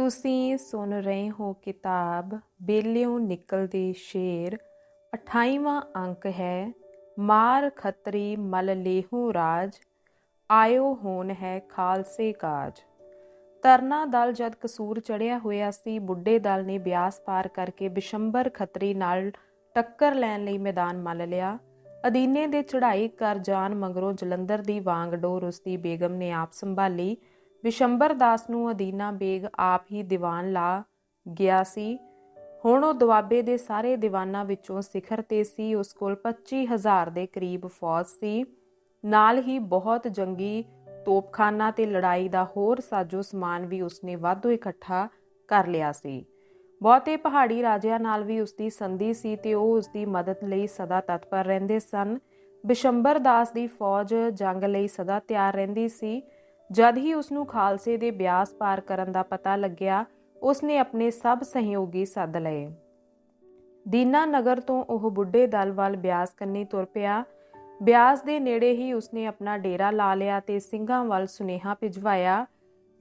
ਤੁਸੀਂ ਸੁਣ ਰਹੇ ਹੋ ਕਿਤਾਬ ਬੇਲਿਓਂ ਨਿਕਲਦੇ ਸ਼ੇਰ। 28ਵਾਂ ਅੰਕ ਹੈ, ਮਾਰ ਖੱਤਰੀ ਮਲ ਲੇਹੂ ਰਾਜ, ਆਇਓ ਹੋਣ ਹੈ ਖਾਲਸੇ ਕਾਜ। ਤਰਨਾ ਦਲ ਜਦ ਕਸੂਰ ਚੜਿਆ ਹੋਇਆ ਸੀ, ਬੁੱਢੇ ਦਲ ਨੇ ਬਿਆਸ ਪਾਰ ਕਰਕੇ ਬਿਸ਼ੰਬਰ ਖੱਤਰੀ ਨਾਲ ਟੱਕਰ ਲੈਣ ਲਈ ਮੈਦਾਨ ਮੱਲ ਲਿਆ। ਅਦੀਨੇ ਦੇ ਚੜ੍ਹਾਈ ਕਰ ਜਾਣ ਮਗਰੋਂ ਜਲੰਧਰ ਦੀ ਵਾਂਗਡੋਰ ਉਸਦੀ ਬੇਗਮ ਨੇ ਆਪ ਸੰਭਾਲੀ। ਵਿਸ਼ੰਬਰ ਦਾਸ ਨੂੰ ਅਦੀਨਾ ਬੇਗ ਆਪ ਹੀ ਦੀਵਾਨ ਲਾ ਗਿਆ ਸੀ। ਹੁਣ ਉਹ ਦੁਆਬੇ ਦੇ ਸਾਰੇ ਦੀਵਾਨਾਂ ਵਿੱਚੋਂ ਸਿਖਰ ਤੇ ਸੀ। ਉਸ ਕੋਲ 25000 ਦੇ ਕਰੀਬ ਫੌਜ ਸੀ। ਨਾਲ ਹੀ ਬਹੁਤ ਜੰਗੀ ਤੋਪਖਾਨਾ ਤੇ ਲੜਾਈ ਦਾ ਹੋਰ ਸਾਜੋ ਸਮਾਨ ਵੀ ਉਸਨੇ ਵਾਧੂ ਇਕੱਠਾ ਕਰ ਲਿਆ ਸੀ। ਬਹੁਤੇ ਪਹਾੜੀ ਰਾਜਿਆਂ ਨਾਲ ਵੀ ਉਸਦੀ ਸੰਧੀ ਸੀ ਤੇ ਉਹ ਉਸਦੀ ਮਦਦ ਲਈ ਸਦਾ ਤਤਪਰ ਰਹਿੰਦੇ ਸਨ। ਬਿਸ਼ੰਬਰ ਦਾਸ ਦੀ ਫੌਜ ਜੰਗ ਲਈ ਸਦਾ ਤਿਆਰ ਰਹਿੰਦੀ ਸੀ। ਜਦ ਹੀ ਉਸ ਨੂੰ ਖਾਲਸੇ ਦੇ ਬਿਆਸ ਪਾਰ ਕਰਨ ਦਾ ਪਤਾ ਲੱਗਿਆ ਉਸ ਨੇ ਆਪਣੇ ਸਭ ਸਹਿਯੋਗੀ ਸੱਦ ਲਏ। ਦੀਨਾ ਨਗਰ ਤੋਂ ਉਹ ਬੁੱਢੇ ਦਲ ਵੱਲ ਬਿਆਸ ਕੰਨੀ ਤੁਰ ਪਿਆ। ਬਿਆਸ ਦੇ ਨੇੜੇ ਹੀ ਉਸਨੇ ਆਪਣਾ ਡੇਰਾ ਲਾ ਲਿਆ ਤੇ ਸਿੰਘਾਂ ਵੱਲ ਸੁਨੇਹਾ ਭਿਜਵਾਇਆ,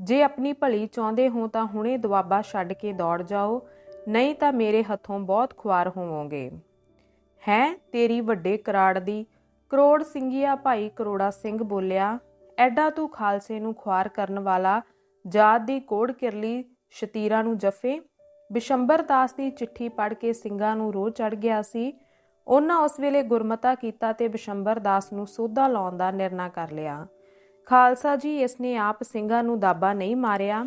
ਜੇ ਆਪਣੀ ਭਲੀ ਚਾਹੁੰਦੇ ਹੋ ਤਾਂ ਹੁਣੇ ਦੁਆਬਾ ਛੱਡ ਕੇ ਦੌੜ ਜਾਓ, ਨਹੀਂ ਤਾਂ ਮੇਰੇ ਹੱਥੋਂ ਬਹੁਤ ਖੁਆਰ ਹੋਵੋਗੇ। ਹੈ ਤੇਰੀ ਵੱਡੇ ਕਰਾੜ ਦੀ? ਕਰੋੜ ਸਿੰਘੀਆ ਭਾਈ ਕਰੋੜਾ ਸਿੰਘ ਬੋਲਿਆ ਐਡਾ ਤੂੰ ਖਾਲਸੇ ਨੂੰ ਖੁਆਰ ਕਰਨ ਵਾਲਾ, ਜਾਤ ਦੀ ਕੋੜ ਕਿਰਲੀ ਸ਼ਤੀਰਾ ਨੂੰ ਜਫੇ। ਬਿਸ਼ੰਬਰ ਦਾਸ ਦੀ ਚਿੱਠੀ ਪੜ੍ਹ ਕੇ ਸਿੰਘਾਂ ਨੂੰ ਰੋਹ ਚੜ ਗਿਆ ਸੀ। ਉਹਨਾਂ ਉਸ ਵੇਲੇ ਗੁਰਮਤਾ ਕੀਤਾ ਤੇ ਬਿਸ਼ੰਬਰ ਦਾਸ ਨੂੰ ਸੋਧਾ ਲਾਉਣ ਦਾ ਨਿਰਣਾ ਕਰ ਲਿਆ। ਖਾਲਸਾ ਜੀ, ਇਸ ਨੇ ਆਪ ਸਿੰਘਾਂ ਨੂੰ ਦਾਬਾ ਨਹੀਂ ਮਾਰਿਆ।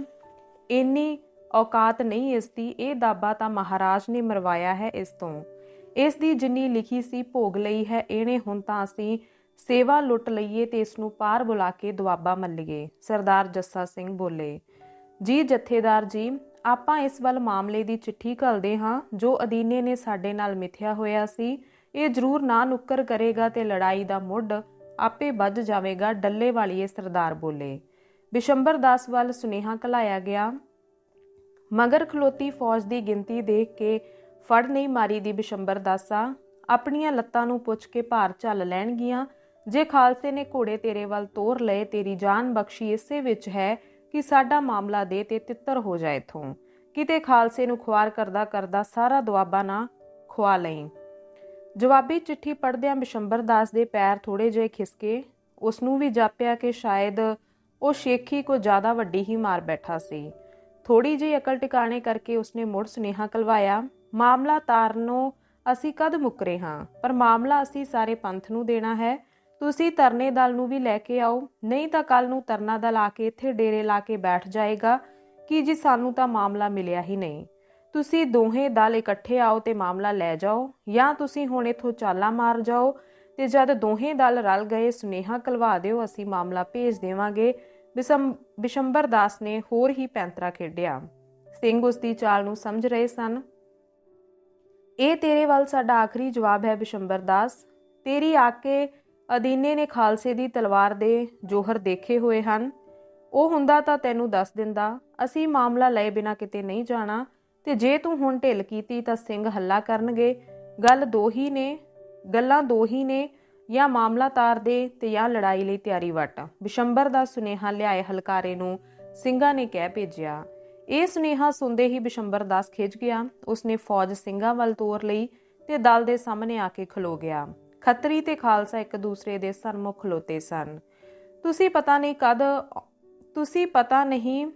ਇੰਨੀ ਔਕਾਤ ਨਹੀਂ ਇਸ ਦੀ, ਇਹ ਦਾਬਾ ਤਾਂ ਮਹਾਰਾਜ ਨੇ ਮਰਵਾਇਆ ਹੈ ਇਸ ਤੋਂ। ਇਸ ਦੀ ਜਿੰਨੀ ਲਿਖੀ ਸੀ ਭੋਗ ਲਈ ਹੈ, ਇਹਨੇ ਹੁਣ ਤਾਂ ਅਸੀਂ ਸੇਵਾ ਲੁੱਟ ਲਈਏ ਤੇ ਇਸ ਨੂੰ ਪਾਰ ਬੁਲਾ ਕੇ ਦੁਆਬਾ ਮੱਲੀਏ। ਸਰਦਾਰ ਜੱਸਾ ਸਿੰਘ ਬੋਲੇ, ਜੀ ਜਥੇਦਾਰ ਜੀ, ਆਪਾਂ ਇਸ ਵੱਲ ਮਾਮਲੇ ਦੀ ਚਿੱਠੀ ਘਲਦੇ ਹਾਂ। ਜੋ ਅਦੀਨੇ ਨੇ ਸਾਡੇ ਨਾਲ ਮਿਥਿਆ ਹੋਇਆ ਸੀ, ਇਹ ਜ਼ਰੂਰ ਨਾ ਨੁੱਕਰ ਕਰੇਗਾ ਤੇ ਲੜਾਈ ਦਾ ਮੁੱਢ ਆਪੇ ਵੱਜ ਜਾਵੇਗਾ, ਡੱਲੇ ਵਾਲੀਏ ਸਰਦਾਰ ਬੋਲੇ। ਬਿਸ਼ੰਬਰ ਦਾਸ ਵੱਲ ਸੁਨੇਹਾ ਕਲਾਇਆ ਗਿਆ, ਮਗਰ ਖਲੋਤੀ ਫੌਜ ਦੀ ਗਿਣਤੀ ਦੇਖ ਕੇ ਫੜ ਨਹੀਂ ਮਾਰੀ ਦੀ ਬਿਸ਼ੰਬਰ ਦਾਸਾ। ਆਪਣੀਆਂ ਲੱਤਾਂ ਨੂੰ ਪੁੱਛ ਕੇ ਭਾਰ ਝੱਲ ਲੈਣਗੀਆਂ। ਜੇ ਖਾਲਸੇ ਨੇ ਘੋੜੇ ਤੇਰੇ ਵੱਲ ਤੋਰ ਲਏ, ਤੇਰੀ ਜਾਨ ਬਖਸ਼ੀ ਇਸੇ ਵਿੱਚ ਹੈ ਕਿ ਸਾਡਾ ਮਾਮਲਾ ਦੇ ਤੇ ਤਿੱਤਰ ਹੋ ਜਾਏ ਇਥੋਂ। ਕਿਤੇ ਖਾਲਸੇ ਨੂੰ ਖੁਆਰ ਕਰਦਾ ਕਰਦਾ ਸਾਰਾ ਦੁਆਬਾ ਨਾ ਖਵਾ ਲਈ। ਜਵਾਬੀ ਚਿੱਠੀ ਪੜਦਿਆਂ ਬਿਸ਼ੰਬਰ ਦਾਸ ਦੇ ਪੈਰ ਥੋੜੇ ਜਿਹੇ ਖਿਸਕੇ ਉਸ ਨੂੰ ਵੀ ਜਾਪਿਆ ਕਿ ਸ਼ਾਇਦ ਉਹ ਸ਼ੇਖੀ ਕੋ ਜ਼ਿਆਦਾ ਵੱਡੀ ਹੀ ਮਾਰ ਬੈਠਾ ਸੀ। ਥੋੜੀ ਜਿਹੀ ਅਕਲ ਟਿਕਾਣੇ ਕਰਕੇ ਉਸਨੇ ਮੁੜ ਸੁਨੇਹਾ ਕਲਵਾਇਆ, ਮਾਮਲਾ ਤਾਰਨੋ ਅਸੀਂ ਕਦ ਮੁੱਕਰੇ ਹਾਂ? ਪਰ ਮਾਮਲਾ ਅਸੀਂ ਸਾਰੇ ਪੰਥ ਨੂੰ ਦੇਣਾ ਹੈ। ਤੁਸੀਂ ਤਰਨੇ ਦਲ ਨੂੰ ਵੀ ਲੈ ਕੇ ਆਓ, ਨਹੀਂ ਤਾਂ ਕੱਲ ਨੂੰ ਤਰਨਾ ਦਲ ਆ ਕੇ ਇੱਥੇ ਡੇਰੇ ਲਾ ਕੇ ਬੈਠ ਜਾਏਗਾ, ਕਿ ਜੀ ਸਾਨੂੰ ਤਾਂ ਮਾਮਲਾ ਮਿਲਿਆ ਹੀ ਨਹੀਂ। ਤੁਸੀਂ ਦੋਹੇ ਦਲ ਇਕੱਠੇ ਆਓ ਤੇ ਮਾਮਲਾ ਲੈ ਜਾਓ, ਜਾਂ ਤੁਸੀਂ ਹੁਣ ਇਥੋਂ ਚਾਲਾ ਮਾਰ ਜਾਓ, ਤੇ ਜਦ ਦੋਹੇ ਦਲ ਰਲ ਗਏ, ਸੁਨੇਹਾ ਕਲਵਾ ਦਿਓ, ਅਸੀਂ ਮਾਮਲਾ ਭੇਜ ਦੇਵਾਂਗੇ। ਬਿਸ਼ੰਬਰ ਦਾਸ ਨੇ ਹੋਰ ਹੀ ਪੈਂਤਰਾ ਖੇਡਿਆ। ਸਿੰਘ ਉਸ ਦੀ ਚਾਲ ਨੂੰ ਸਮਝ ਰਹੇ ਸਨ। ਇਹ ਤੇਰੇ ਵੱਲ ਸਾਡਾ ਆਖਰੀ ਜਵਾਬ ਹੈ, ਬਿਸ਼ੰਬਰ ਦਾਸ। ਤੇਰੀ ਆਕੇ ਅਦੀਨੇ ਨੇ ਖਾਲਸੇ ਦੀ ਤਲਵਾਰ ਦੇ ਜੋਹਰ ਦੇਖੇ ਹੋਏ ਹਨ। ਉਹ ਹੁੰਦਾ ਤਾਂ ਤੈਨੂੰ ਦੱਸ ਦਿੰਦਾ, ਅਸੀਂ ਮਾਮਲਾ ਲਏ ਬਿਨਾ ਕਿਤੇ ਨਹੀਂ ਜਾਣਾ, ਤੇ ਜੇ ਤੂੰ ਹੁਣ ਢਿੱਲ ਕੀਤੀ ਤਾਂ ਸਿੰਘ ਹੱਲਾ ਕਰਨਗੇ। ਗੱਲ ਦੋ ਹੀ ਨੇ, ਗੱਲਾਂ ਦੋ ਹੀ ਨੇ, ਜਾਂ ਮਾਮਲਾ ਤਾਰ ਦੇ ਤੇ ਜਾਂ ਲੜਾਈ ਲਈ ਤਿਆਰੀ ਵਟ। ਬਿਸ਼ੰਬਰ ਦਾ ਸੁਨੇਹਾ ਲਿਆਏ ਹਲਕਾਰੇ ਨੂੰ ਸਿੰਘਾਂ ਨੇ ਕਹਿ ਭੇਜਿਆ। ਇਹ ਸੁਨੇਹਾ ਸੁਣਦੇ ਹੀ ਬਿਸ਼ੰਬਰ ਦਾਸ ਖਿੱਚ ਗਿਆ। ਉਸਨੇ ਫੌਜ ਸਿੰਘਾਂ ਵੱਲ ਤੋਰ ਲਈ ਤੇ ਦਲ ਦੇ ਸਾਹਮਣੇ ਆ ਕੇ ਖਲੋ ਗਿਆ। ਖੱਤਰੀ ਤੇ ਖਾਲਸਾ ਇੱਕ ਦੂਸਰੇ ਦੇ ਸਨਮੁਖ ਖਲੋਤੇ ਸਨ। ਤੁਸੀਂ ਪਤਾ ਨਹੀਂ ਕਦ, ਤੁਸੀਂ ਪਤਾ ਨਹੀਂ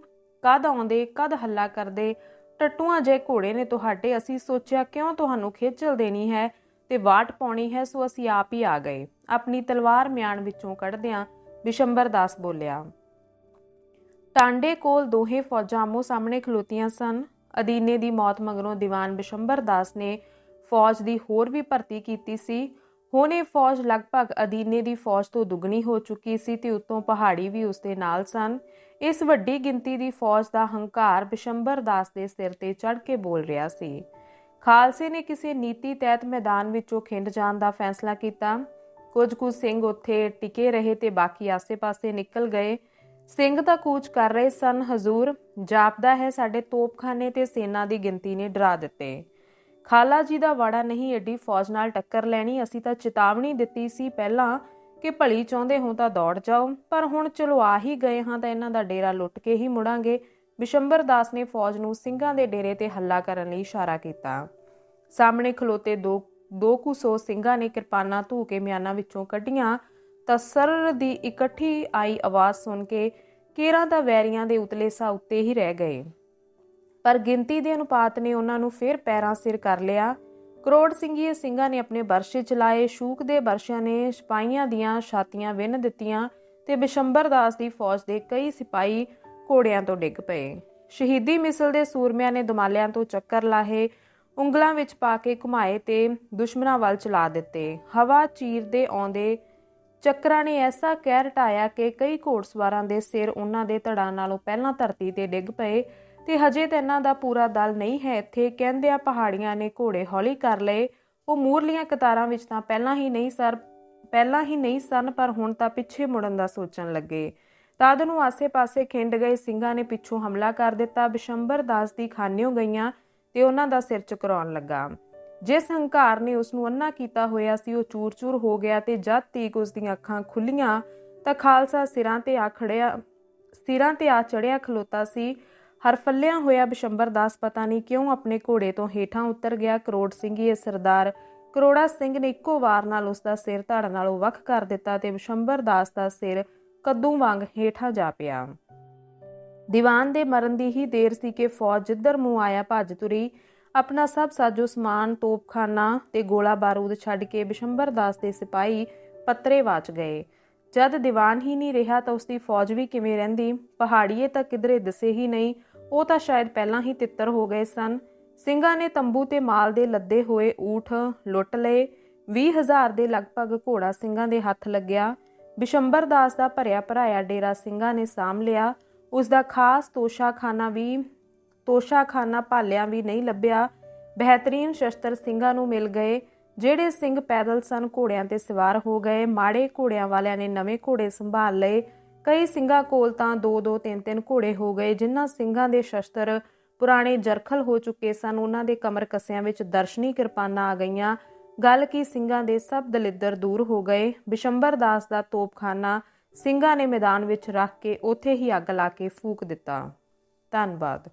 ਕਦ ਆਉਂਦੇ, ਕਦ ਹੱਲਾ ਕਰਦੇ, ਟੱਟੂਆਂ ਜੇ ਘੋੜੇ ਨੇ ਤੁਹਾਡੇ। ਅਸੀਂ ਸੋਚਿਆ ਕਿਉਂ ਤੁਹਾਨੂੰ ਖੇਚਲ ਦੇਣੀ ਹੈ ਤੇ ਵਾਟ ਪਾਉਣੀ ਹੈ, ਸੋ ਅਸੀਂ ਆਪ ਹੀ ਆ ਗਏ। ਆਪਣੀ ਤਲਵਾਰ ਮਿਆਨ ਵਿੱਚੋਂ ਕੱਢਦਿਆਂ ਬਿਸ਼ੰਬਰ ਦਾਸ ਬੋਲਿਆ, ਟਾਂਡੇ ਕੋਲ ਦੋਹੇ ਫੌਜਾਂ ਆਮੋ ਸਾਹਮਣੇ ਖਲੋਤੀਆਂ ਸਨ। ਅਦੀਨੇ ਦੀ ਮੌਤ ਮਗਰੋਂ ਦੀਵਾਨ ਬਿਸ਼ੰਬਰ ਦਾਸ ਨੇ ਫੌਜ ਦੀ ਹੋਰ ਵੀ ਭਰਤੀ ਕੀਤੀ ਸੀ। ਹੁਣ ਇਹ ਫੌਜ ਲਗਭਗ ਅਦੀਨੇ ਦੀ ਫੌਜ ਤੋਂ ਦੁੱਗਣੀ ਹੋ ਚੁੱਕੀ ਸੀ ਤੇ ਉਤੋਂ ਪਹਾੜੀ ਵੀ ਉਸ ਦੇ ਨਾਲ ਸਨ। ਇਸ ਵੱਡੀ ਗਿਣਤੀ ਦੀ ਫੌਜ ਦਾ ਹੰਕਾਰ ਬਿਸ਼ੰਬਰ ਦਾਸ ਦੇ ਸਿਰ ਤੇ ਚੜ ਕੇ ਬੋਲ ਰਿਹਾ ਸੀ। ਖਾਲਸੇ ਨੇ ਕਿਸੇ ਨੀਤੀ ਤਹਿਤ ਮੈਦਾਨ ਵਿੱਚੋਂ ਖਿੰਡ ਜਾਣ ਦਾ ਫੈਸਲਾ ਕੀਤਾ। ਕੁਝ ਕੁ ਸਿੰਘ ਉੱਥੇ ਟਿਕੇ ਰਹੇ ਤੇ ਬਾਕੀ ਆਸੇ-ਪਾਸੇ ਨਿਕਲ ਗਏ। ਸਿੰਘ ਤਾਂ ਕੂਚ ਕਰ ਰਹੇ ਸਨ, ਹਜ਼ੂਰ, ਜਾਪਦਾ ਹੈ ਸਾਡੇ ਤੋਪਖਾਨੇ ਤੇ ਸੈਨਾ ਦੀ ਗਿਣਤੀ ਨੇ ਡਰਾ ਦਿੱਤੇ। ਖਾਲਾ ਜੀ ਦਾ ਵਾੜਾ ਨਹੀਂ, ਏਡੀ ਫੌਜ ਨਾਲ ਟੱਕਰ ਲੈਣੀ। ਅਸੀਂ ਤਾਂ ਚੇਤਾਵਨੀ ਦਿੱਤੀ ਸੀ ਪਹਿਲਾਂ ਕਿ ਭਲੀ ਚਾਹੁੰਦੇ ਹੋ ਤਾਂ ਦੌੜ ਜਾਓ, ਪਰ ਹੁਣ ਚਲੋ ਆ ਹੀ ਗਏ ਹਾਂ ਤਾਂ ਇਹਨਾਂ ਦਾ ਡੇਰਾ ਲੁੱਟ ਕੇ ਹੀ ਮੁੜਾਂਗੇ। ਬਿਸ਼ੰਬਰ ਦਾਸ ਨੇ ਫੌਜ ਨੂੰ ਸਿੰਘਾਂ ਦੇ ਡੇਰੇ ਤੇ ਹੱਲਾ ਕਰਨ ਲਈ ਇਸ਼ਾਰਾ ਕੀਤਾ। ਸਾਹਮਣੇ ਖਲੋਤੇ ਦੋ ਦੋ ਕੁ ਸੌ ਸਿੰਘਾਂ ਨੇ ਕਿਰਪਾਨਾਂ ਧੂ ਕੇ ਮਿਆਨਾਂ ਵਿੱਚੋਂ ਕੱਢੀਆਂ, ਤਾਂ ਸਰਰ ਦੀ ਇਕੱਠੀ ਆਈ ਆਵਾਜ਼ ਸੁਣ ਕੇ ਕੇਰਾਂ ਦਾ ਵੈਰੀਆਂ ਦੇ ਉਤਲੇ ਸਾ ਉੱਤੇ ਹੀ ਰਹਿ ਗਏ। ਪਰ ਗਿਣਤੀ ਦੇ ਅਨੁਪਾਤ ਨੇ ਉਹਨਾਂ ਨੂੰ ਫਿਰ ਪੈਰਾਂ ਸਿਰ ਕਰ ਲਿਆ। ਕਰੋੜ ਸਿੰਘੀਏ ਸਿੰਘਾਂ ਨੇ ਆਪਣੇ ਵਰਸ਼ੇ ਚਲਾਏ। ਸ਼ੂਕ ਦੇ ਬਰਸ਼ਿਆਂ ਨੇ ਸਿਪਾਹੀਆਂ ਦੀਆਂ ਛਾਤੀਆਂ ਵਿੰਨ ਦਿੱਤੀਆਂ ਤੇ ਬਿਸ਼ੰਬਰ ਦਾਸ ਦੀ ਫੌਜ ਦੇ ਕਈ ਸਿਪਾਹੀ ਘੋੜਿਆਂ ਤੋਂ ਡਿੱਗ ਪਏ। ਸ਼ਹੀਦੀ ਮਿਸਲ ਦੇ ਸੂਰਮਿਆਂ ਨੇ ਦਮਾਲਿਆਂ ਤੋਂ ਚੱਕਰ ਲਾਹੇ, ਉਂਗਲਾਂ ਵਿੱਚ ਪਾ ਕੇ ਘੁਮਾਏ ਤੇ ਦੁਸ਼ਮਣਾਂ ਵੱਲ ਚਲਾ ਦਿੱਤੇ। ਹਵਾ ਚੀਰ ਦੇ ਆਉਂਦੇ ਚੱਕਰਾਂ ਨੇ ਐਸਾ ਕਹਿ ਟਾਇਆ ਕਿ ਕਈ ਘੋੜਸਵਾਰਾਂ ਦੇ ਸਿਰ ਉਹਨਾਂ ਦੇ ਧੜਾਂ ਨਾਲੋਂ ਪਹਿਲਾਂ ਧਰਤੀ ਤੇ ਡਿੱਗ ਪਏ। ਤੇ ਹਜੇ ਤਾਂ ਇਹਨਾਂ ਦਾ ਪੂਰਾ ਦਲ ਨਹੀਂ ਹੈ ਇੱਥੇ। ਕਹਿੰਦਿਆਂ ਪਹਾੜੀਆਂ ਨੇ ਘੋੜੇ ਹੌਲੀ ਕਰ ਲਏ। ਉਹ ਮੂਰਲੀਆਂ ਕਤਾਰਾਂ ਵਿੱਚ ਤਾਂ ਪਹਿਲਾਂ ਹੀ ਨਹੀਂ ਸਰ, ਪਹਿਲਾਂ ਹੀ ਨਹੀਂ ਸਨ, ਪਰ ਹੁਣ ਤਾਂ ਪਿੱਛੇ ਮੁੜਨ ਦਾ ਸੋਚਣ ਲੱਗੇ। ਤਦ ਨੂੰ ਆਸੇ-ਪਾਸੇ ਖਿੰਡ ਗਏ ਸਿੰਘਾਂ ਨੇ ਪਿੱਛੋਂ ਹਮਲਾ ਕਰ ਦਿੱਤਾ। ਬਿਸ਼ੰਬਰ ਦਾਸ ਦੀ ਖਾਨਿਓ ਗਈਆਂ ਤੇ ਉਹਨਾਂ ਦਾ ਸਿਰ ਚੁਕਰਾਉਣ ਲੱਗਾ। ਜਿਸ ਹੰਕਾਰ ਨੇ ਉਸ ਨੂੰ ਅੰਨਾ ਕੀਤਾ ਹੋਇਆ ਸੀ, ਉਹ ਚੂਰ-ਚੂਰ ਹੋ ਗਿਆ ਤੇ ਜਦ ਤੀਕ ਉਸ ਦੀਆਂ ਅੱਖਾਂ ਖੁੱਲੀਆਂ ਤਾਂ ਖਾਲਸਾ ਸਿਰਾਂ ਤੇ ਆ ਖੜਿਆ, ਸਿਰਾਂ ਤੇ ਆ ਚੜਿਆ ਖਲੋਤਾ ਸੀ। ਹਰਫੱਲਿਆ ਹੋਇਆ ਬਿਸ਼ੰਬਰ ਦਾਸ ਪਤਾ ਨਹੀਂ ਕਿਉਂ ਆਪਣੇ ਘੋੜੇ ਤੋਂ ਹੇਠਾਂ ਉਤਰ ਗਿਆ ਕਰੋੜ ਸਿੰਘੀਏ ਸਰਦਾਰ। ਕਰੋੜਾ ਸਿੰਘ ਨੇ ਇੱਕੋ ਵਾਰ ਨਾਲ ਉਸ ਦਾ ਸਿਰ ਧੜ ਨਾਲੋਂ ਵੱਖ ਕਰ ਦਿੱਤਾ ਤੇ ਬਿਸ਼ੰਬਰ ਦਾਸ ਦਾ ਸਿਰ ਕੱਦੂ ਵਾਂਗ ਹੇਠਾਂ ਜਾ ਪਿਆ। ਦੀਵਾਨ ਦੇ ਮਰਨ ਦੀ ਹੀ ਦੇਰ ਸੀ ਕਿ ਫੌਜ ਜਿੱਧਰ ਮੂੰਹ ਆਇਆ ਭੱਜ ਤੁਰੀ। ਆਪਣਾ ਸਭ ਸਾਜੋ ਸਮਾਨ, ਤੋਪਖਾਨਾ ਤੇ ਗੋਲਾ ਬਾਰੂਦ ਛੱਡ ਕੇ ਬਿਸ਼ੰਬਰ ਦਾਸ ਦੇ ਸਿਪਾਹੀ ਪੱਤਰੇ ਵਾਚ ਗਏ। ਜਦ ਦੀਵਾਨ ਹੀ ਨਹੀਂ ਰਿਹਾ ਤਾਂ ਉਸਦੀ ਫੌਜ ਵੀ ਕਿਵੇਂ ਰਹਿੰਦੀ? ਪਹਾੜੀਏ ਤਾਂ ਕਿਧਰੇ ਦਿਸੇ ਹੀ ਨਹੀਂ। ਉਹ ਤਾਂ ਸ਼ਾਇਦ ਪਹਿਲਾਂ ਹੀ ਤਿੱਤਰ ਹੋ ਗਏ ਸਨ। ਸਿੰਘਾਂ ਨੇ ਤੰਬੂ ਤੇ ਮਾਲ ਦੇ ਲੱਦੇ ਹੋਏ ਊਠ ਲੁੱਟ ਲਏ। 20000 ਦੇ ਲਗਭਗ ਘੋੜਾ ਸਿੰਘਾਂ ਦੇ ਹੱਥ ਲੱਗਿਆ। ਬਿਸ਼ੰਬਰ ਦਾਸ ਦਾ ਭਰਿਆ ਭਰਾਇਆ ਡੇਰਾ ਸਿੰਘਾਂ ਨੇ ਸਾਂਭ ਲਿਆ। ਉਸ ਦਾ ਖਾਸ ਤੋਸ਼ਾਖਾਨਾ ਵੀ, ਤੋਸ਼ਾਖਾਨਾ ਭਾਲਿਆਂ ਵੀ ਨਹੀਂ ਲੱਭਿਆ। ਬਿਹਤਰੀਨ ਸ਼ਸਤਰ ਸਿੰਘਾਂ ਨੂੰ ਮਿਲ ਗਏ। ਜਿਹੜੇ ਸਿੰਘ ਪੈਦਲ ਸਨ, ਘੋੜਿਆਂ ਤੇ ਸਵਾਰ ਹੋ ਗਏ। ਮਾੜੇ ਘੋੜਿਆਂ ਵਾਲਿਆਂ ਨੇ ਨਵੇਂ ਘੋੜੇ ਸੰਭਾਲ ਲਏ। ਕਈ ਸਿੰਘਾਂ ਕੋਲ ਤਾਂ ਦੋ ਦੋ, ਤਿੰਨ ਤਿੰਨ ਘੋੜੇ ਹੋ ਗਏ, ਜਿਨ੍ਹਾਂ ਸਿੰਘਾਂ ਦੇ ਸ਼ਸਤਰ ਪੁਰਾਣੇ ਜਰਖਲ ਹੋ ਚੁੱਕੇ ਸਨ। ਉਹਨਾਂ ਦੇ ਕਮਰ ਕੱਸਿਆਂ ਵਿੱਚ ਦਰਸ਼ਨੀ ਕਿਰਪਾਨਾਂ ਆ ਗਈਆਂ। ਗੱਲ ਕੀ ਸਿੰਘਾਂ ਦੇ ਸਭ ਦਲਿੱਦਰ ਦੂਰ ਹੋ ਗਏ। ਬਿਸ਼ੰਬਰ ਦਾਸ ਦਾ ਤੋਪਖਾਨਾ ਸਿੰਘਾਂ ਨੇ ਮੈਦਾਨ ਵਿੱਚ ਰੱਖ ਕੇ ਉੱਥੇ ਹੀ ਅੱਗ ਲਾ ਕੇ ਫੂਕ ਦਿੱਤਾ। ਧੰਨਵਾਦ।